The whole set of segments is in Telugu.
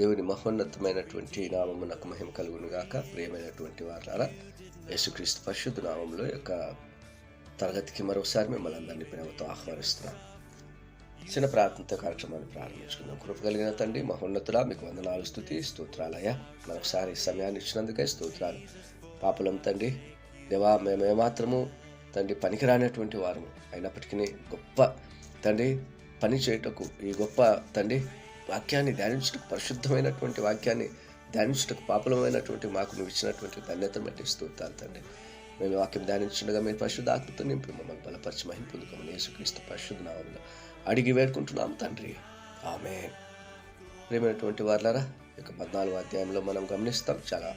దేవుని మహోన్నతమైనటువంటి నామమునకు మహిమ కలుగును గాక. ప్రియమైనటువంటి వారాల యేసుక్రీస్తు పరిశుద్ధ నామంలో యొక్క తరగతికి మరోసారి మిమ్మల్ని అందరినీ ప్రేమతో ఆహ్వానిస్తున్నాం చిన్న ప్రార్థనతో కార్యక్రమాన్ని ప్రారంభించుకుందాం. కృప కలిగిన తండ్రి మహోన్నతుల మీకు వందనాలు స్థుతి స్తోత్రాలయ మరొకసారి సమయాన్ని ఇచ్చినందుకే స్తోత్రాలు. పాపలం తండ్రి దేవా మేమే మాత్రము తండ్రి పనికిరానటువంటి వారము. అయినప్పటికీ గొప్ప తండ్రి పని చేయుటకు ఈ గొప్ప తండ్రి వాక్యాన్ని ధ్యానించుటకు పరిశుద్ధమైనటువంటి వాక్యాన్ని ధ్యానించుటకు పాపులమైనటువంటి మాకు నువ్వు ఇచ్చినటువంటి ధన్యతను బట్టి స్తోత్రాలు తండ్రి. మేము వాక్యం ధ్యానించుండగా మీరు పరిశుద్ధ ఆత్మతో నింపి మమ్మల్ని బలపరిచి మహిమ పొందుకోమని యేసుక్రీస్తు పరిశుద్ధ నామంలో అడిగి వేడుకుంటున్నాం తండ్రి. ఆమె ప్రేమైనటువంటి వార్లారా ఇక పద్నాలుగు అధ్యాయంలో మనం గమనిస్తాం చాలా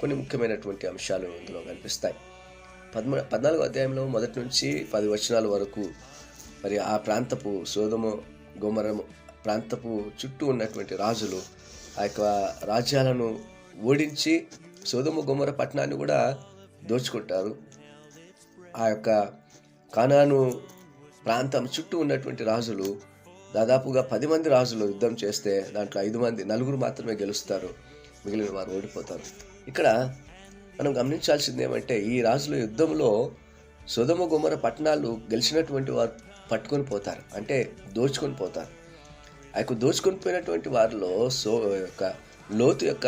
కొన్ని ముఖ్యమైనటువంటి అంశాలు ఇందులో కనిపిస్తాయి. పద్మ పద్నాలుగు అధ్యాయంలో మొదటి నుంచి పది వచనాల వరకు మరి ఆ ప్రాంతపు సోదము గోమరము ప్రాంతపు చుట్టూ ఉన్నటువంటి రాజులు ఆ యొక్క రాజ్యాలను ఓడించి సోదమ గుమ్మర పట్టణాన్ని కూడా దోచుకుంటారు. ఆ యొక్క కానాను ప్రాంతం చుట్టూ ఉన్నటువంటి రాజులు దాదాపుగా పది మంది రాజులు యుద్ధం చేస్తే దాంట్లో ఐదు మంది నలుగురు మాత్రమే గెలుస్తారు. మిగిలిన వారు ఓడిపోతారు. ఇక్కడ మనం గమనించాల్సింది ఏమంటే ఈ రాజుల యుద్ధంలో సుధమ గుమర పట్టణాలు గెలిచినటువంటి వారు పట్టుకొని పోతారు. అంటే దోచుకొని పోతారు. ఆ యొక్క దోచుకొని పోయినటువంటి వారిలో సో యొక్క లోతు యొక్క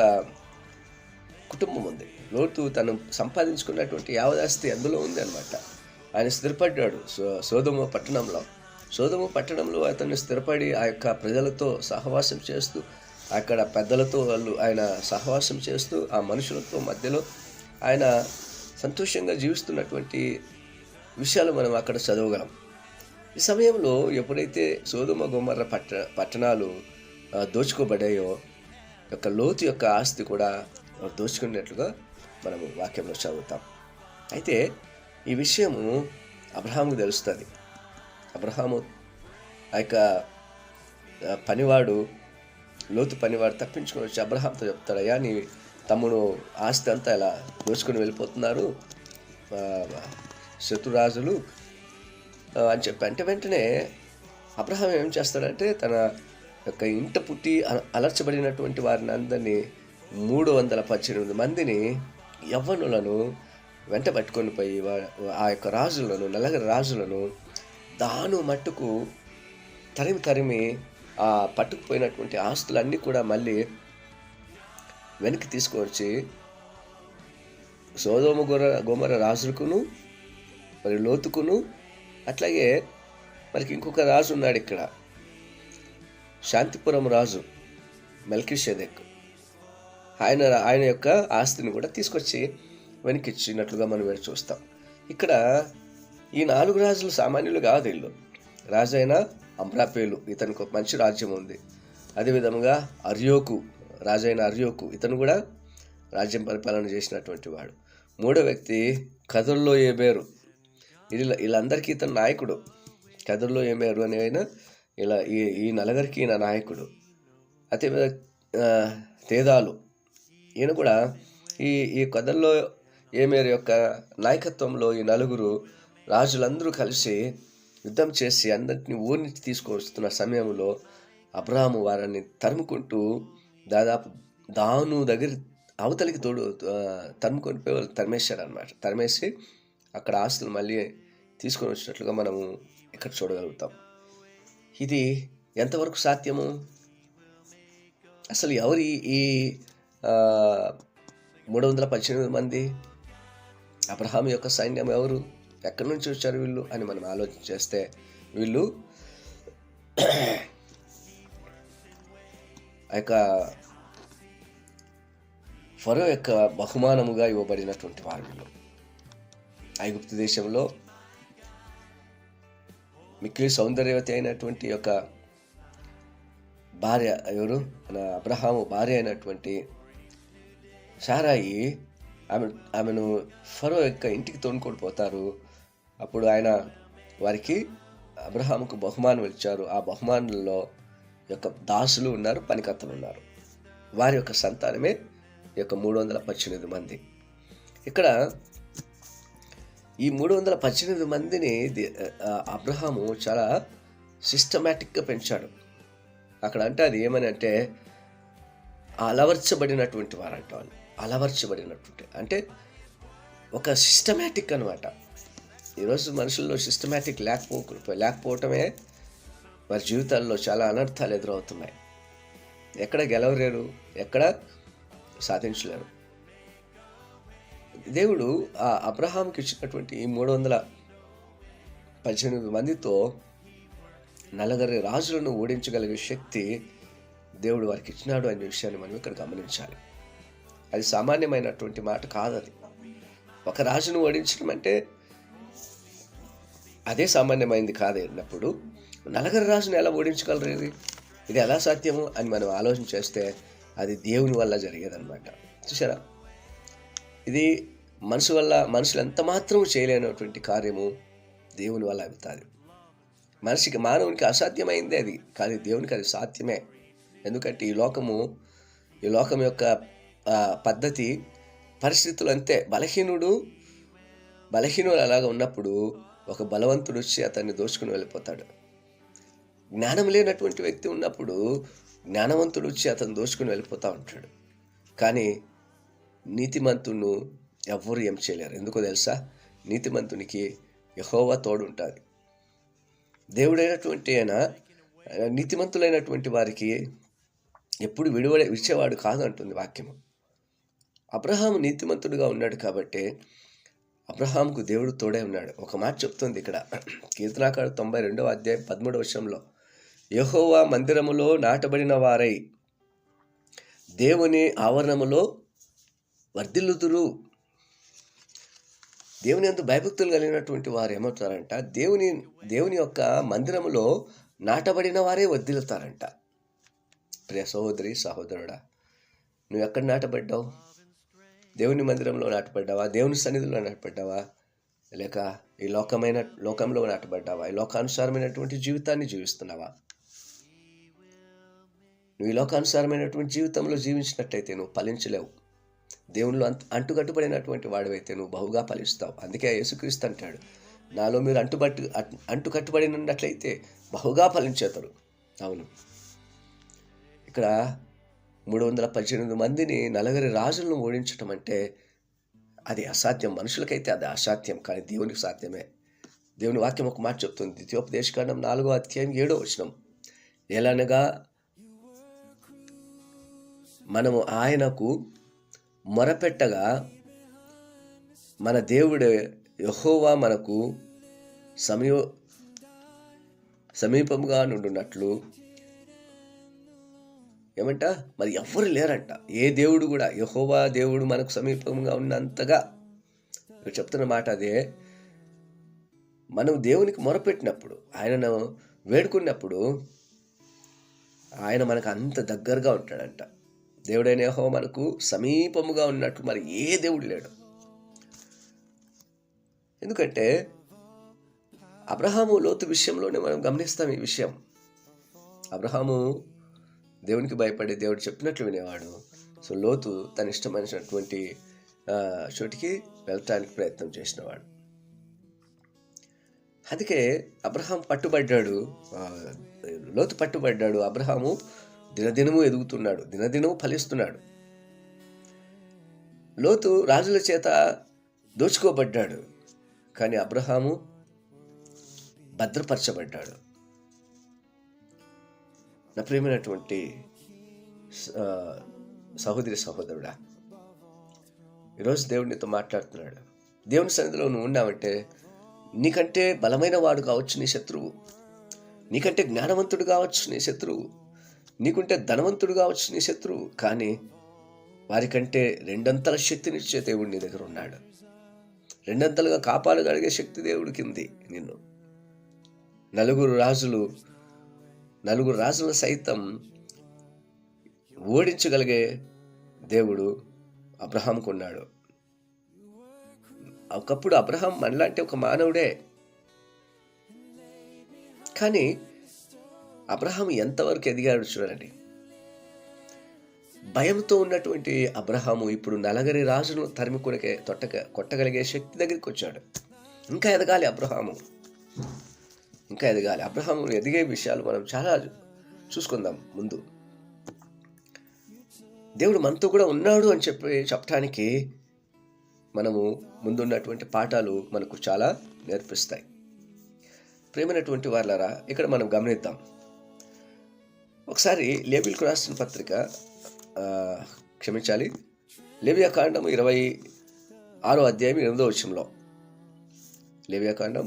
కుటుంబం ఉంది. లోతు తను సంపాదించుకున్నటువంటి యావదాస్తి అందులో ఉంది అనమాట ఆయన స్థిరపడ్డాడు సో సోదమ పట్టణంలో. సోదమ పట్టణంలో అతను స్థిరపడి ఆ యొక్క ప్రజలతో సహవాసం చేస్తూ అక్కడ పెద్దలతో వాళ్ళు ఆయన సహవాసం చేస్తూ ఆ మనుషులతో మధ్యలో ఆయన సంతోషంగా జీవిస్తున్నటువంటి విషయాలు మనం అక్కడ చదవగలం. ఈ సమయంలో ఎప్పుడైతే సోదమ గుమ్మర్ర పట్ట పట్టణాలు దోచుకోబడ్డాయో దోచుకోబడాయో యొక్క లోతు యొక్క ఆస్తి కూడా దోచుకున్నట్లుగా మనము వాక్యంలో చదువుతాం. అయితే ఈ విషయము అబ్రహాముకు తెలుస్తుంది. అబ్రహాము ఆ యొక్క పనివాడు లోతు పనివాడు తప్పించుకొని వచ్చి అబ్రహాంతో చెప్తాడయ్యా నీ తమ్ముడు ఆస్తి అంతా ఇలా దోచుకొని వెళ్ళిపోతున్నారు. శత్రురాజులు అని చెప్పి అంటే వెంటనే అబ్రహాం ఏం చేస్తాడంటే తన యొక్క ఇంట పుట్టి అలర్చబడినటువంటి వారిని అందరినీ మూడు వందల పద్దెనిమిది మందిని యవ్వనులను వెంట పట్టుకొని పోయి ఆ యొక్క రాజులను నలగరి రాజులను దాను మట్టుకు తరిమి తరిమి ఆ పట్టుకుపోయినటువంటి ఆస్తులన్నీ కూడా మళ్ళీ వెనక్కి తీసుకొచ్చి సోదోమ గొర గోమర రాజులకును మరి లోతుకును అట్లాగే మనకి ఇంకొక రాజు ఉన్నాడు ఇక్కడ. శాంతిపురం రాజు మెల్కిషెదెక్. ఆయన ఆయన యొక్క ఆస్తిని కూడా తీసుకొచ్చి వెనకిచ్చినట్లుగా మనం వేరు చూస్తాం. ఇక్కడ ఈ నాలుగు రాజులు సామాన్యులు కాదు వీళ్ళు. రాజు అయిన అమ్రాపేలు ఇతనికి ఒక మంచి రాజ్యం ఉంది. అదేవిధంగా అర్యోకు రాజైన అర్యోకు ఇతను కూడా రాజ్యం పరిపాలన చేసినటువంటి వాడు. మూడో వ్యక్తి కథల్లో ఏబేరు వీళ్ళ వీళ్ళందరికీ ఇతను నాయకుడు. కథల్లో ఏమేరు అని అయినా ఇలా ఈ ఈ నలుగురికి ఈయన నాయకుడు. అదే తేదాలు. ఈయన కూడా ఈ ఈ కథల్లో ఏమేరు యొక్క నాయకత్వంలో ఈ నలుగురు రాజులందరూ కలిసి యుద్ధం చేసి అందరిని ఊరి నుంచి తీసుకొస్తున్న సమయంలో అబ్రహాము వారిని తరుముకుంటూ దాదాపు దాను దగ్గర అవతలికి తోడు తరుముకొని పోయి వాళ్ళు తరిమేశారు అనమాట తరిమేసి అక్కడ ఆస్తులు మళ్ళీ తీసుకొని వచ్చినట్లుగా మనము ఇక్కడ చూడగలుగుతాం. ఇది ఎంతవరకు సాధ్యము? అసలు ఎవరి ఈ మూడు వందల పద్దెనిమిది మంది అబ్రహాం యొక్క సైన్యం ఎవరు? ఎక్కడి నుంచి వచ్చారు వీళ్ళు అని మనం ఆలోచన చేస్తే వీళ్ళు ఆ యొక్క ఫరో యొక్క బహుమానముగా ఇవ్వబడినటువంటి వారు వీళ్ళు. ఐగుప్తు దేశంలో మిక్కిలి సౌందర్యవతి అయినటువంటి యొక్క భార్య ఎవరు? మన అబ్రహాము భార్య అయినటువంటి షారాయి ఆమె ఆమెను ఫరో యొక్క ఇంటికి తోడుకొని పోతారు. అప్పుడు ఆయన వారికి అబ్రహాముకు బహుమానం ఇచ్చారు. ఆ బహుమానుల్లో యొక్క దాసులు ఉన్నారు పనికత్తలు ఉన్నారు. వారి యొక్క సంతానమే ఈ యొక్క మూడు వందల పద్దెనిమిది మంది. ఇక్కడ ఈ మూడు వందల పద్దెనిమిది మందిని అబ్రహాము చాలా సిస్టమేటిక్గా పెంచాడు. అక్కడ అంటే అది ఏమని అంటే అలవర్చబడినటువంటి వారు వాళ్ళు. అలవర్చబడినటువంటి. అంటే ఒక సిస్టమేటిక్ అనమాట ఈరోజు మనుషుల్లో సిస్టమేటిక్ లేకపో లేకపోవటమే వారి జీవితాల్లో చాలా అనర్థాలు ఎదురవుతున్నాయి. ఎక్కడ గెలవలేరు ఎక్కడ సాధించలేరు. దేవుడు ఆ అబ్రహాంకి ఇచ్చినటువంటి మూడు వందల పద్దెనిమిది మందితో నలగరి రాజులను ఓడించగలిగే శక్తి దేవుడు వారికి ఇచ్చినాడు అనే విషయాన్ని మనం ఇక్కడ గమనించాలి. అది సామాన్యమైనటువంటి మాట కాదు అది ఒక రాజును ఓడించడం అంటే అదే సామాన్యమైంది కాదన్నప్పుడు నలగరి రాజును ఎలా ఓడించగలరు ఇది ఇది ఎలా సాధ్యము అని మనం ఆలోచన చేస్తే అది దేవుని వల్ల జరిగేదన్నమాట. చూసారా ఇది మనసు వల్ల మనుషులు ఎంత మాత్రం చేయలేనటువంటి కార్యము దేవుని వల్ల అవుతుంది. మనిషికి మానవునికి అసాధ్యమైంది అది కానీ దేవునికి అది సాధ్యమే. ఎందుకంటే ఈ లోకము ఈ లోకం యొక్క పద్ధతి పరిస్థితులు అంతే. బలహీనుడు బలహీనుడు అలాగా ఉన్నప్పుడు ఒక బలవంతుడు వచ్చి అతన్ని దోచుకుని వెళ్ళిపోతాడు. జ్ఞానం లేనటువంటి వ్యక్తి ఉన్నప్పుడు జ్ఞానవంతుడు వచ్చి అతను దోచుకుని వెళ్ళిపోతూ ఉంటాడు. కానీ నీతిమంతును ఎవ్వరు ఏం చేయలేరు. ఎందుకో తెలుసా? నీతిమంతునికి యహోవా తోడు ఉంటుంది దేవుడైనటువంటి ఆయన నీతిమంతులైనటువంటి వారికి ఎప్పుడు విడివడే విడిచేవాడు కాదు అంటుంది వాక్యము. అబ్రహాం నీతిమంతుడుగా ఉన్నాడు కాబట్టి అబ్రహాంకు దేవుడు తోడే ఉన్నాడు. ఒక మాట చెప్తుంది ఇక్కడ. కీర్తనాకాడు తొంభై రెండవ అధ్యాయం పదమూడవ వర్షంలో యహోవా మందిరములో నాటబడిన వారై దేవుని ఆవరణములో వర్ధిల్లుతురు. దేవుని ఎందు భయభక్తులు కలిగినటువంటి వారు ఏమవుతారంట? దేవుని దేవుని యొక్క మందిరములో నాటబడిన వారే వర్ధిల్లుతారంట. ప్రియ సహోదరి సహోదరుడా నువ్వు ఎక్కడ నాటబడ్డావు? దేవుని మందిరంలో నాటబడ్డావా? దేవుని సన్నిధిలో నాటబడ్డావా? లేక ఈ లోకమైన లోకంలో నాటబడ్డావా? ఈ లోకానుసారమైనటువంటి జీవితాన్ని జీవిస్తున్నావా? నువ్వు ఈ లోకానుసారమైనటువంటి జీవితంలో జీవించినట్టయితే నువ్వు ఫలించలేవు. దేవునిలో అంత అంటుకట్టుబడినటువంటి వాడివైతే నువ్వు బహుగా ఫలిస్తావు. అందుకే యేసుక్రీస్తు అంటాడు నాలో మీరు అంటుబట్టు అట్- అంటుకట్టుబడి ఉన్నట్లయితే బహుగా ఫలించేతారు. అవును. ఇక్కడ మూడు వందల పద్దెనిమిది మందిని నలుగురి రాజులను ఓడించటం అంటే అది అసాధ్యం. మనుషులకైతే అది అసాధ్యం కానీ దేవునికి సాధ్యమే. దేవుని వాక్యం ఒక మాట చెప్తుంది. ద్వితీయోపదేశకాండం నాలుగో అధ్యాయం ఏడో వచనం. ఎలానగా మనము ఆయనకు మొరపెట్టగా మన దేవుడే యహోవా మనకు సమయో సమీపంగా నుండున్నట్లు ఏమంట? మరి ఎవ్వరు లేరంట. ఏ దేవుడు కూడా యహోవా దేవుడు మనకు సమీపంగా ఉన్నంతగా చెప్తున్న మాట అదే. మనం దేవునికి మొరపెట్టినప్పుడు ఆయనను వేడుకున్నప్పుడు ఆయన మనకు అంత దగ్గరగా ఉంటాడంట. దేవుడైన యహో మనకు సమీపముగా ఉన్నట్లు మరి ఏ దేవుడు లేడు. ఎందుకంటే అబ్రహాము లోతు విషయంలోనే మనం గమనిస్తాం ఈ విషయం. అబ్రహాము దేవునికి భయపడి దేవుడు చెప్పినట్లు వినేవాడు. సో లోతు తన ఇష్టమైనటువంటి చోటికి వెళ్ళటానికి ప్రయత్నం చేసినవాడు. అందుకే అబ్రహాం పట్టుబడ్డాడు. లోతు పట్టుబడ్డాడు. అబ్రహాము దినదినము ఎదుగుతున్నాడు దినదినము ఫలిస్తున్నాడు. లోతు రాజుల చేత దోచుకోబడ్డాడు కానీ అబ్రహాము భద్రపరచబడ్డాడు. నా ప్రియమైనటువంటి సహోదరి సహోదరుడా ఈరోజు దేవుడు నీతో మాట్లాడుతున్నాడు. దేవుని సన్నిధిలో నువ్వు ఉన్నావంటే నీకంటే బలమైన వాడు కావచ్చు నీ శత్రువు. నీకంటే జ్ఞానవంతుడు కావచ్చు నీ శత్రువు. నీకుంటే ధనవంతుడు కావచ్చు నీ శత్రువు. కానీ వారికంటే రెండంతల శక్తినిచ్చే దేవుడు నీ దగ్గర ఉన్నాడు. రెండంతలుగా కాపాడగలిగే శక్తి దేవుడి కింది నిన్ను. నలుగురు రాజులు నలుగురు రాజులు సైతం ఓడించగలిగే దేవుడు అబ్రహాంకు ఉన్నాడు ఒకప్పుడు అబ్రహాం మనలాంటి ఒక మానవుడే. కానీ అబ్రహాం ఎంతవరకు ఎదిగాడు చూడండి. భయంతో ఉన్నటువంటి అబ్రహాము ఇప్పుడు నలగరి రాజును తరిమికొనకే తొట్టక కొట్టగలిగే శక్తి దగ్గరికి వచ్చాడు. ఇంకా ఎదగాలి అబ్రహాము? ఇంకా ఎదగాలి. అబ్రహాము ఎదిగే విషయాలు మనం చాలా చూసుకుందాం ముందు. దేవుడు మనతో కూడా ఉన్నాడు అని చెప్పి చెప్పడానికి మనము ముందున్నటువంటి పాఠాలు మనకు చాలా నేర్పిస్తాయి. ప్రేమైనటువంటి వాళ్ళరా ఇక్కడ మనం గమనిద్దాం. ఒకసారి లేబిల్కు రాసిన పత్రిక క్షమించాలి. లేబియా కాండం ఇరవై ఆరో అధ్యాయం ఎనిమిదో వచ్చంలో లేబియా కాండం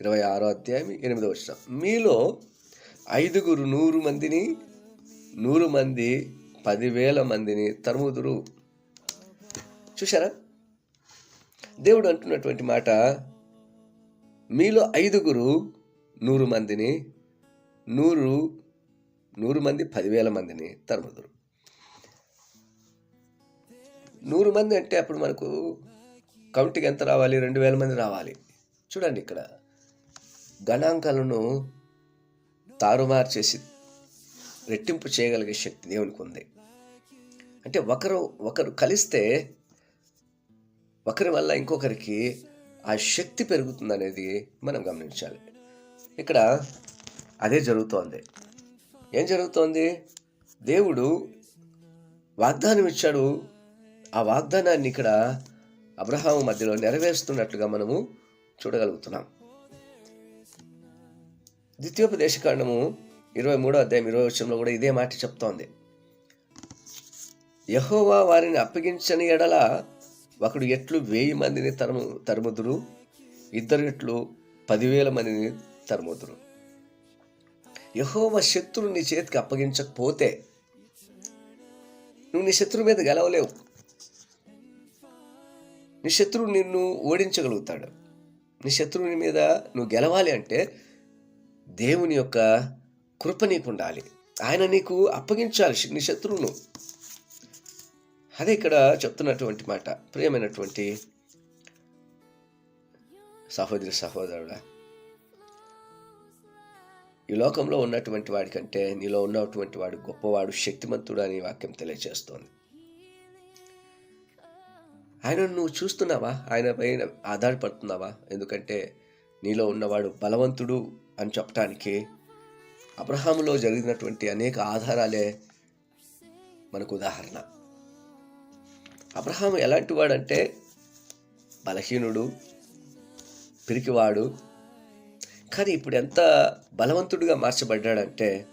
ఇరవై ఆరో అధ్యాయం ఎనిమిదో వచ్చిన మీలో ఐదుగురు నూరు మందిని నూరు మంది పదివేల మందిని తరుముదురు. చూసారా దేవుడు అంటున్నటువంటి మాట మీలో ఐదుగురు నూరు మందిని నూరు నూరు మంది పదివేల మందిని తరుముదురు. నూరు మంది అంటే అప్పుడు మనకు కౌంటికి ఎంత రావాలి? రెండు వేల మంది రావాలి. చూడండి ఇక్కడ. గణాంకాలను తారుమారు చేసి రెట్టింపు చేయగలిగే శక్తి దేవునికి ఉంది. అంటే ఒకరు ఒకరు కలిస్తే ఒకరి వల్ల ఇంకొకరికి ఆ శక్తి పెరుగుతుంది అనేది మనం గమనించాలి. ఇక్కడ అదే జరుగుతోంది. ఏం జరుగుతోంది? దేవుడు వాగ్దానం ఇచ్చాడు. ఆ వాగ్దానాన్ని ఇక్కడ అబ్రహాము మధ్యలో నెరవేరుస్తున్నట్లుగా మనము చూడగలుగుతున్నాం. ద్వితీయోపదేశ కాండము ఇరవై మూడో అధ్యాయం ఇరవై వచ్చంలో కూడా ఇదే మాట చెప్తోంది. యహోవా వారిని అప్పగించని ఎడల ఒకడు ఎట్లు వెయ్యి మందిని తరుము తరుముదురు? ఇద్దరు ఎట్లు పదివేల మందిని తరుముదురు? యహోవ శత్రువు నీ చేతికి అప్పగించకపోతే నువ్వు నీ శత్రువు మీద గెలవలేవు. నీ శత్రువు నిన్ను ఓడించగలుగుతాడు. నీ శత్రువుని మీద నువ్వు గెలవాలి అంటే దేవుని యొక్క కృప నీకు ఉండాలి. ఆయన నీకు అప్పగించాలి నీ శత్రువును. అదే ఇక్కడ చెప్తున్నటువంటి మాట. ప్రియమైనటువంటి సహోదరి సహోదరుడా ఈ లోకంలో ఉన్నటువంటి వాడికంటే నీలో ఉన్నటువంటి వాడు గొప్పవాడు శక్తిమంతుడు అని వాక్యం తెలియజేస్తోంది ఆయన నువ్వు చూస్తున్నావా? ఆయన పైన ఆధారపడుతున్నావా? ఎందుకంటే నీలో ఉన్నవాడు బలవంతుడు అని చెప్పటానికి అబ్రహాములో జరిగినటువంటి అనేక ఆధారాలే మనకు ఉదాహరణ. అబ్రహాం ఎలాంటి వాడంటే బలహీనుడు పిరికివాడు కానీ ఇప్పుడు ఎంత బలవంతుడిగా మార్చబడ్డాడంటే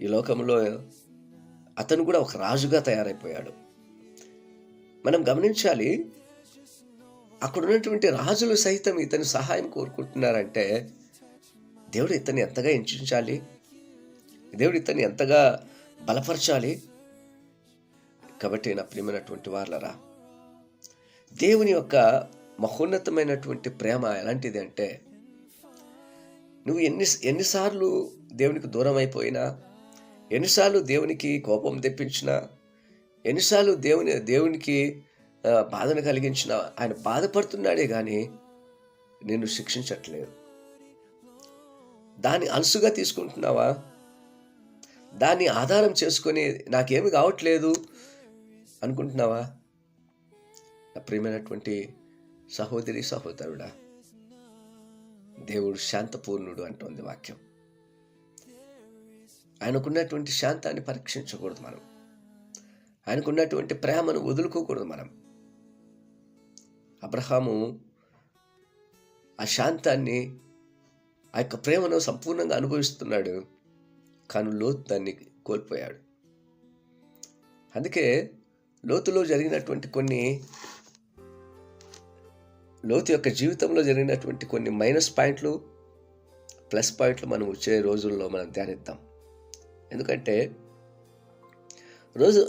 ఈ లోకంలో అతను కూడా ఒక రాజుగా తయారైపోయాడు. మనం గమనించాలి అక్కడ ఉన్నటువంటి రాజులు సైతం ఇతని సహాయం కోరుకుంటున్నారంటే దేవుడు ఇతన్ని ఎంతగా హెచ్చించాలి దేవుడు ఇతన్ని ఎంతగా బలపరచాలి? కాబట్టి నా ప్రియమైనటువంటి వాళ్ళరా దేవుని యొక్క మహోన్నతమైనటువంటి ప్రేమ ఎలాంటిది అంటే నువ్వు ఎన్ని ఎన్నిసార్లు దేవునికి దూరం అయిపోయినా ఎన్నిసార్లు దేవునికి కోపం తెప్పించినా ఎన్నిసార్లు దేవుని దేవునికి బాధను కలిగించిన ఆయన బాధపడుతున్నాడే కానీ నిన్ను శిక్షించట్లేదు. దాన్ని అలసుగా తీసుకుంటున్నావా? దాన్ని ఆధారం చేసుకొని నాకేమి కావట్లేదు అనుకుంటున్నావా? ప్రియమైనటువంటి సహోదరి సహోదరుడా దేవుడు శాంతపూర్ణుడు అంటోంది వాక్యం. ఆయనకున్నటువంటి శాంతాన్ని పరీక్షించకూడదు మనం. ఆయనకున్నటువంటి ప్రేమను వదులుకోకూడదు మనం. అబ్రహాము ఆ శాంతాన్ని ఆ యొక్క ప్రేమను సంపూర్ణంగా అనుభవిస్తున్నాడు కానీ లోతు దాన్ని కోల్పోయాడు. అందుకే లోతులో జరిగినటువంటి కొన్ని లోతు యొక్క జీవితంలో జరిగినటువంటి కొన్ని మైనస్ పాయింట్లు ప్లస్ పాయింట్లు మనం వచ్చే రోజుల్లో మనం ధ్యానిద్దాం. ఎందుకంటే రోజు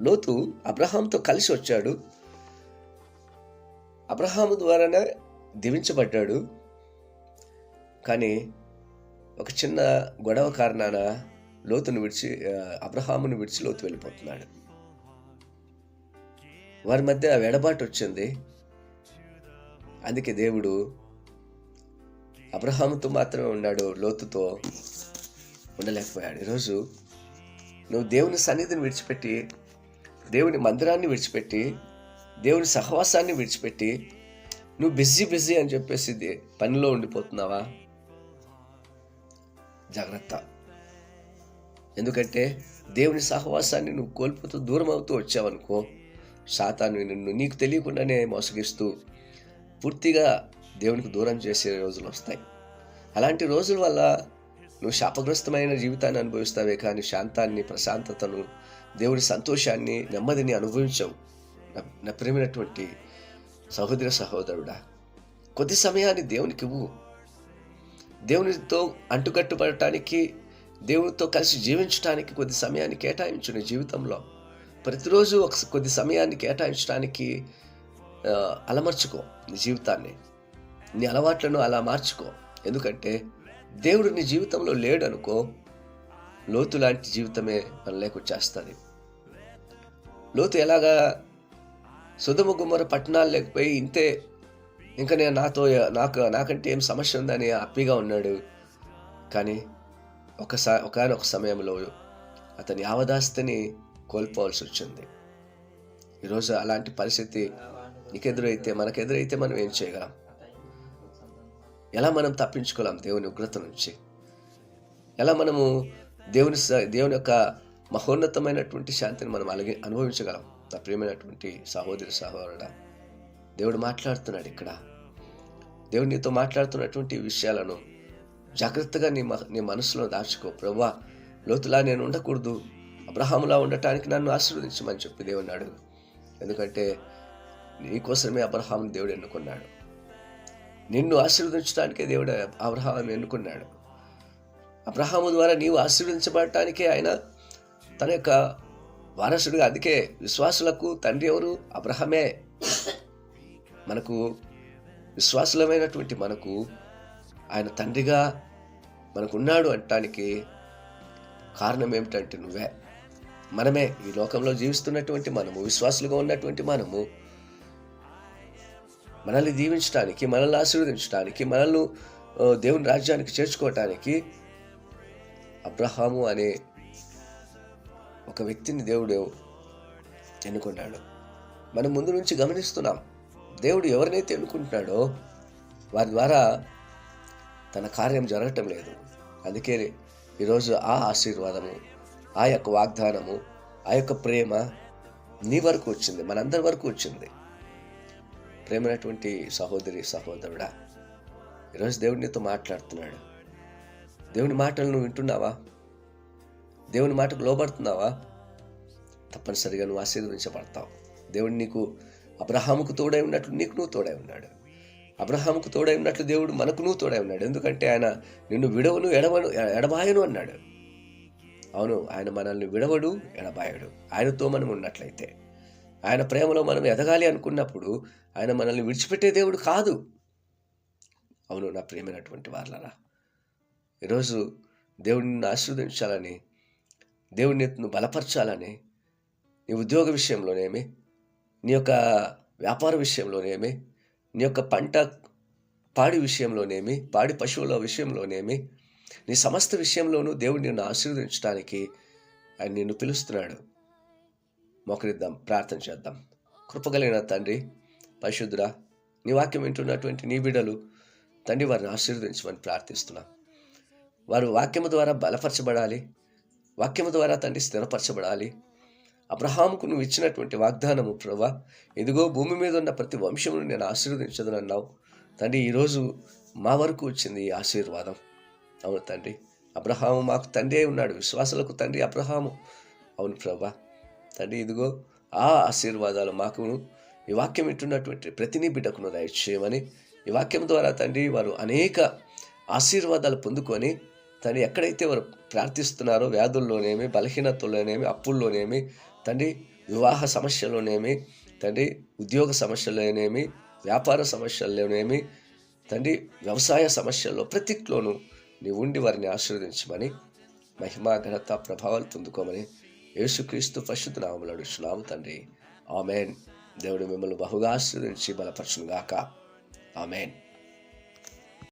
లోతు అబ్రహాంతో కలిసి వచ్చాడు. అబ్రహాము ద్వారానే దీవించబడ్డాడు. కానీ ఒక చిన్న గొడవ కారణాన లోతును విడిచి అబ్రహామును విడిచి లోతు వెళ్ళిపోతున్నాడు. వారి మధ్య వెడబాటు వచ్చింది. అందుకే దేవుడు అబ్రహాముతో మాత్రమే ఉన్నాడు లోతుతో ఉండలేకపోయాడు. ఈరోజు నువ్వు దేవుని సన్నిధిని విడిచిపెట్టి దేవుని మందిరాన్ని విడిచిపెట్టి దేవుని సహవాసాన్ని విడిచిపెట్టి నువ్వు బిజీ బిజీ అని చెప్పేసి దే- పనిలో ఉండిపోతున్నావా? జాగ్రత్త. ఎందుకంటే దేవుని సహవాసాన్ని నువ్వు కోల్పోతూ దూరం అవుతూ వచ్చావనుకో సాతాను నిన్ను నీకు తెలియకుండానే మోసగిస్తూ పూర్తిగా దేవునికి దూరం చేసే రోజులు వస్తాయి. అలాంటి రోజుల వల్ల నువ్వు శాపగ్రస్తమైన జీవితాన్ని అనుభవిస్తావే కానీ శాంతాన్ని ప్రశాంతతను దేవుని సంతోషాన్ని నెమ్మదిని అనుభవించవు. నా- ప్రేమైనటువంటి సహోదర సహోదరుడా కొద్ది సమయాన్ని దేవునికి ఇవ్వు. దేవునితో అంటుకట్టుపడటానికి దేవునితో కలిసి జీవించడానికి కొద్ది సమయాన్ని కేటాయించు నీ జీవితంలో. ప్రతిరోజు ఒక కొద్ది సమయాన్ని కేటాయించడానికి అలమర్చుకో నీ జీవితాన్ని. నీ అలవాట్లను అలా మార్చుకో. ఎందుకంటే దేవుడు నీ జీవితంలో లేడు అనుకో లోతు లాంటి జీవితమే మన లేకొచ్చేస్తుంది లోతు ఎలాగా సుధమ గుమ్మర పట్టణాలు లేకపోయి ఇంతే ఇంకా నేను నాతో నాకు నాకంటే ఏం సమస్య ఉందని హ్యాపీగా ఉన్నాడు. కానీ ఒకసారి ఒకనొక సమయంలో అతని యావదాస్తిని కోల్పోవాల్సి వచ్చింది. ఈరోజు అలాంటి పరిస్థితి నీకెదురైతే మనకెదురైతే మనం ఏం చేయగలం? ఎలా మనం తప్పించుకోలేం దేవుని ఉగ్రత నుంచి? ఎలా మనము దేవుని దేవుని యొక్క మహోన్నతమైనటువంటి శాంతిని మనం అలాగే అనుభవించగలం? నా ప్రియమైనటువంటి సహోదరి సహోదరుడ దేవుడు మాట్లాడుతున్నాడు ఇక్కడ. దేవుడు నీతో మాట్లాడుతున్నటువంటి విషయాలను జాగ్రత్తగా నీ మ- నీ మనసులో దాచుకో. ప్రభా లోతులా నేను ఉండకూడదు. అబ్రహాములా ఉండటానికి నన్ను ఆశీర్వదించమని చెప్పి దేవుని అడుగు. ఎందుకంటే నీకోసమే అబ్రహాం దేవుడు ఎన్నుకున్నాడు. నిన్ను ఆశీర్వదించడానికే దేవుడు అబ్రహాం ఎన్నుకున్నాడు. అబ్రహాము ద్వారా నీవు ఆశీర్వదించబడటానికే ఆయన తన యొక్క వారసుడిగా అందుకే విశ్వాసులకు తండ్రి ఎవరు? అబ్రహమే. మనకు విశ్వాసులమైనటువంటి మనకు ఆయన తండ్రిగా మనకున్నాడు అనటానికి కారణం ఏమిటంటే నువ్వే. మనమే ఈ లోకంలో జీవిస్తున్నటువంటి మనము విశ్వాసులుగా ఉన్నటువంటి మనము మనల్ని దీవించడానికి మనల్ని ఆశీర్వదించడానికి మనల్ని దేవుని రాజ్యానికి చేర్చుకోవటానికి అబ్రహాము అనే ఒక వ్యక్తిని దేవుడు ఎన్నుకున్నాడు. మనం ముందు నుంచి గమనిస్తున్నాం దేవుడు ఎవరినైతే ఎన్నుకుంటున్నాడో వారి ద్వారా తన కార్యం జరగటం లేదు. అందుకే ఈరోజు ఆ ఆశీర్వాదము ఆ యొక్క వాగ్దానము ఆ యొక్క ప్రేమ నీ వరకు వచ్చింది మనందరి వరకు వచ్చింది. ప్రేమైనటువంటి సహోదరి సహోదరుడా ఈరోజు దేవుడు నీతో మాట్లాడుతున్నాడు. దేవుని మాటలు నువ్వు వింటున్నావా? దేవుని మాటకు లోబడుతున్నావా? తప్పనిసరిగా నువ్వు ఆశీర్వదించబడతావు. దేవుడు నీకు అబ్రహాముకు తోడై ఉన్నట్లు నీకు నువ్వు తోడై ఉన్నాడు. అబ్రహాముకు తోడై ఉన్నట్లు దేవుడు మనకు నువ్వు తోడై ఉన్నాడు. ఎందుకంటే ఆయన నిన్ను విడవను ఎడవను ఎడబాయను అన్నాడు. అవును ఆయన మనల్ని విడవడు ఎడబాయడు. ఆయనతో మనం ఉన్నట్లయితే ఆయన ప్రేమలో మనం ఎదగాలి అనుకున్నప్పుడు ఆయన మనల్ని విడిచిపెట్టే దేవుడు కాదు. అవును నా ప్రేమైనటువంటి వాళ్ళరా ఈరోజు దేవుడిని ఆశీర్వదించాలని దేవుడిని నువ్వు బలపరచాలని నీ ఉద్యోగ విషయంలోనేమి నీ యొక్క వ్యాపార విషయంలోనేమి నీ యొక్క పంట పాడి విషయంలోనేమి పాడి పశువుల విషయంలోనేమి నీ సమస్త విషయంలోనూ దేవుడు నిన్ను ఆశీర్వదించడానికి ఆయన నిన్ను పిలుస్తున్నాడు. మోకరిద్దాం ప్రార్థన చేద్దాం. కృపగలిగిన తండ్రి పరిశుద్ధుడ నీ వాక్యం వింటున్నటువంటి నీ బిడ్డలు తండ్రి వారిని ఆశీర్వదించమని ప్రార్థిస్తున్నాం. వారు వాక్యము ద్వారా బలపరచబడాలి వాక్యము ద్వారా తండ్రి స్థిరపరచబడాలి. అబ్రహాముకు నువ్వు ఇచ్చినటువంటి వాగ్దానము ప్రభా ఇదిగో భూమి మీద ఉన్న ప్రతి వంశమును నేను ఆశీర్వదించదనన్నావు. తండ్రి ఈరోజు మా వరకు వచ్చింది ఈ ఆశీర్వాదం. అవును తండ్రి అబ్రహాము మాకు తండ్రి అయి ఉన్నాడు విశ్వాసులకు తండ్రి అబ్రహాము. అవును ప్రభా తండ్రి ఇదిగో ఆ ఆశీర్వాదాలు మాకు ఈ వాక్యం ఇట్టున్నటువంటి ప్రతిని బిడ్డకును దయచేయమని ఈ వాక్యం ద్వారా తండ్రి వారు అనేక ఆశీర్వాదాలు పొందుకొని తండ్రి ఎక్కడైతే వారు ప్రార్థిస్తున్నారో వ్యాధుల్లోనేమి బలహీనతల్లోనేమి అప్పుల్లోనేమి తండ్రి వివాహ సమస్యలోనేమి తండ్రి ఉద్యోగ సమస్యలోనేమి వ్యాపార సమస్యల్లోనేమి తండ్రి వ్యవసాయ సమస్యల్లో ప్రతిలోనూ నీ ఉండి వారిని ఆశీర్వదించమని మహిమా ఘనత ప్రభావాలు పొందుకోమని యేసుక్రీస్తు పరిశుద్ధ నామములు అడుగుతున్నాము తండ్రి. ఆమెన్. దేవుడు మిమ్మల్ని బహుగా ఆశీర్వదించి బలపరచునుగాక. ఆమెన్.